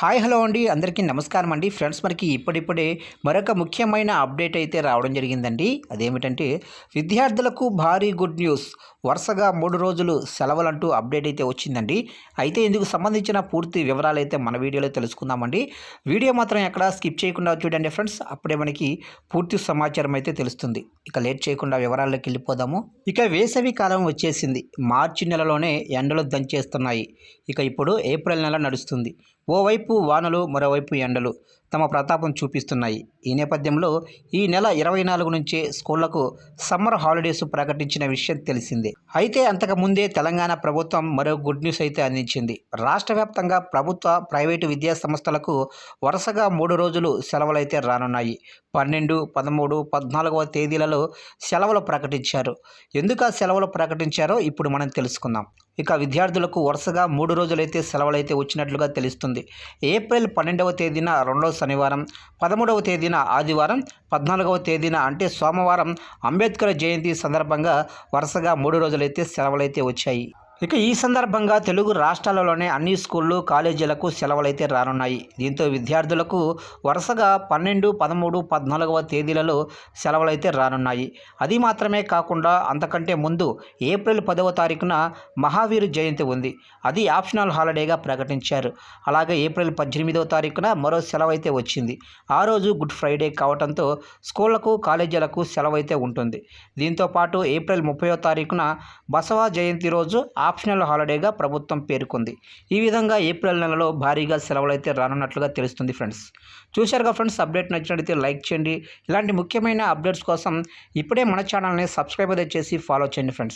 Hi hello అండి. అందరికీ నమస్కారం అండి. ఫ్రెండ్స్ మనకి ఇప్పుడిప్పుడే మరొక ముఖ్యమైన అప్డేట్ అయితే రావడం జరిగిందండి. అదేమిటంటే విద్యార్థులకు భారీ గుడ్ న్యూస్. వరుసగా మూడు రోజులు సెలవులంటూ అప్డేట్ అయితే వచ్చిందండి. అయితే ఇందుకు సంబంధించిన పూర్తి వివరాలు అయితే మన వీడియోలో తెలుసుకుందామండి. వీడియో మాత్రం ఎక్కడ స్కిప్ చేయకుండా చూడండి ఫ్రెండ్స్. అప్పుడే మనకి పూర్తి సమాచారం అయితే తెలుస్తుంది. ఇక లేట్ చేయకుండా వివరాల్లోకి వెళ్ళిపోదాము. ఇక వేసవి కాలం వచ్చేసింది. మార్చి నెలలోనే ఎండలు దంచేస్తున్నాయి. ఇక ఇప్పుడు ఏప్రిల్ నెల నడుస్తుంది. ఓవైపు వానలు మరోవైపు ఎండలు. తమ ప్రతాపం చూపిస్తున్నాయి. ఈ నేపథ్యంలో ఈ నెల ఇరవై నాలుగు నుంచే స్కూళ్ళకు సమ్మర్ హాలిడేస్ ప్రకటించిన విషయం తెలిసిందే. అయితే అంతకు ముందే తెలంగాణ ప్రభుత్వం మరో గుడ్ న్యూస్ అయితే అందించింది. రాష్ట్ర వ్యాప్తంగా ప్రభుత్వ ప్రైవేటు విద్యా సంస్థలకు వరుసగా మూడు రోజులు సెలవులైతే రానున్నాయి. పన్నెండు పదమూడు పద్నాలుగవ తేదీలలో సెలవులు ప్రకటించారు. ఎందుకు ఆ సెలవులు ప్రకటించారో ఇప్పుడు మనం తెలుసుకుందాం. ఇక విద్యార్థులకు వరుసగా మూడు రోజులైతే సెలవులైతే వచ్చినట్లుగా తెలుస్తుంది. ఏప్రిల్ పన్నెండవ తేదీన రెండవ శనివారం పదమూడవ తేదీన ఆదివారం పద్నాలుగవ తేదీన అంటే సోమవారం అంబేద్కర్ జయంతి సందర్భంగా వరుసగా మూడు రోజులైతే సెలవులైతే వచ్చాయి. ఇక ఈ సందర్భంగా తెలుగు రాష్ట్రాలలోనే అన్ని స్కూళ్ళు కాలేజీలకు సెలవులైతే రానున్నాయి. దీంతో విద్యార్థులకు వరుసగా పన్నెండు పదమూడు పద్నాలుగవ తేదీలలో సెలవులైతే రానున్నాయి. అది మాత్రమే కాకుండా అంతకంటే ముందు ఏప్రిల్ పదవ తారీఖున మహావీరు జయంతి ఉంది. అది ఆప్షనల్ హాలిడేగా ప్రకటించారు. అలాగే ఏప్రిల్ పద్దెనిమిదవ తారీఖున మరో సెలవు అయితే వచ్చింది. ఆ రోజు గుడ్ ఫ్రైడే కావడంతో స్కూళ్ళకు కాలేజీలకు సెలవు అయితే ఉంటుంది. దీంతో పాటు ఏప్రిల్ ముప్పయో తారీఖున బసవ జయంతి రోజు ఆప్షనల్ హాలిడేగా ప్రభుత్వం పేర్కొంది. ఈ విధంగా ఏప్రిల్ నెలలో భారీగా సెలవులైతే రానున్నట్లుగా తెలుస్తుంది ఫ్రెండ్స్. చూశారుగా ఫ్రెండ్స్ అప్డేట్ నచ్చినట్లయితే లైక్ చేయండి. ఇలాంటి ముఖ్యమైన అప్డేట్స్ కోసం ఇప్పుడే మన ఛానల్ని సబ్స్క్రైబ్ అయితే చేసి ఫాలో చేయండి ఫ్రెండ్స్.